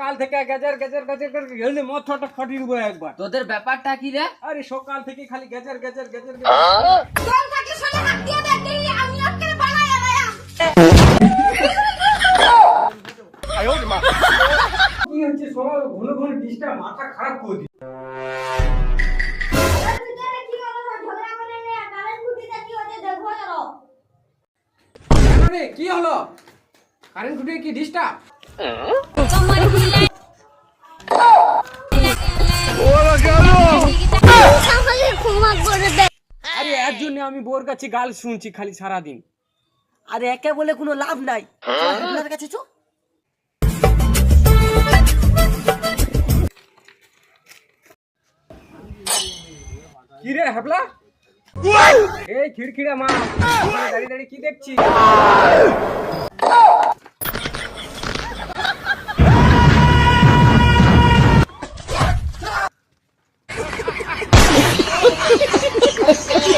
সকাল থেকে গেজের গেজের গেজের করে গেলে মাথাটা ফাটিয়ে দেবো একবার। তোদের ব্যাপারটা কি রে? আরে সকাল থেকে খালি গেজের গেজের গেজের তোর থাকি শুনে হাত দিয়ে দেখ আমি আজকে কি হচ্ছে ঘন ঘন মাথা খারাপ করে দিচ্ছে। কি হলো? কারেন্ট খুঁটিতে কি ডিস্টার্ব করে আরে এর জন্য আমি বোর কাছে গাল শুনছি খালি সারাদিন। আরে একে বলে কোনো লাভ নাই। আপনার কাছে চো। কি রে হাবলা এই খিড়খিড়ে মা দাঁড়িয়ে দাঁড়িয়ে কি দেখছি